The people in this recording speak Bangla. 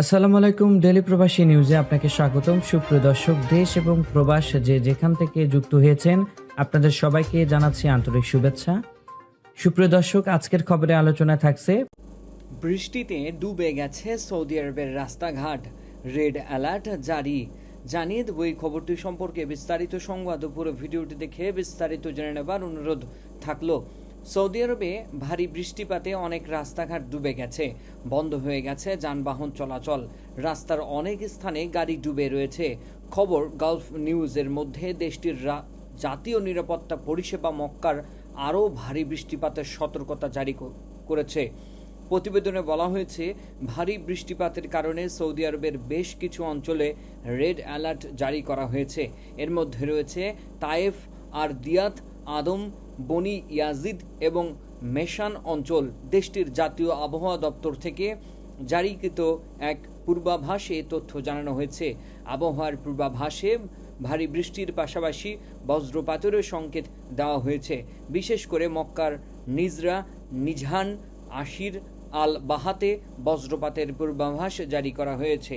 আসসালামু আলাইকুম ডেলি প্রবাসী নিউজে আপনাকে স্বাগতম। সুপ্রিয় দর্শক, দেশ এবং প্রবাস যে যেখান থেকে যুক্ত হয়েছেন, আপনাদের সবাইকে জানাচ্ছি আন্তরিক শুভেচ্ছা। সুপ্রিয় দর্শক, আজকের খবরে আলোচনা থাকছে বৃষ্টিতে ডুবে গেছে সৌদি আরবের রাস্তাঘাট। রেড অ্যালার্ট জারি। জানিয়ে দেবো এই খবরটি সম্পর্কে বিস্তারিত সংবাদ। পুরো ভিডিওটি দেখে বিস্তারিত জেনে নেবার অনুরোধ থাকল। সৌদি আরবে ভারী বৃষ্টিপাতে অনেক রাস্তাঘাট ডুবে গেছে। বন্ধ হয়ে গেছে যানবাহন চলাচল। রাস্তার অনেক স্থানে গাড়ি ডুবে রয়েছে। খবর গালফ নিউজের মধ্যে দেশটির জাতীয় নিরাপত্তা পরিষেবা মক্কার আরও ভারী বৃষ্টিপাতের সতর্কতা জারি কর- করেছে। প্রতিবেদনে বলা হয়েছে, ভারী বৃষ্টিপাতের কারণে সৌদি আরবের বেশ কিছু অঞ্চলে রেড অ্যালার্ট জারি করা হয়েছে। এর মধ্যে রয়েছে তায়েফ আর দিয়াত আদম বনি ইয়াজিদ এবং মেশান অঞ্চল দেশটির জাতীয় আবহাওয়া দপ্তর থেকে জারিকৃত এক পূর্বাভাসে তথ্য জানানো হয়েছে। আবহাওয়ার পূর্বাভাসে ভারী বৃষ্টির পাশাপাশি বজ্রপাতেরও সংকেত দেওয়া হয়েছে। বিশেষ করে মক্কার নিজরা, নিঝান, আশির আল বাহাতে বজ্রপাতের পূর্বাভাস জারি করা হয়েছে।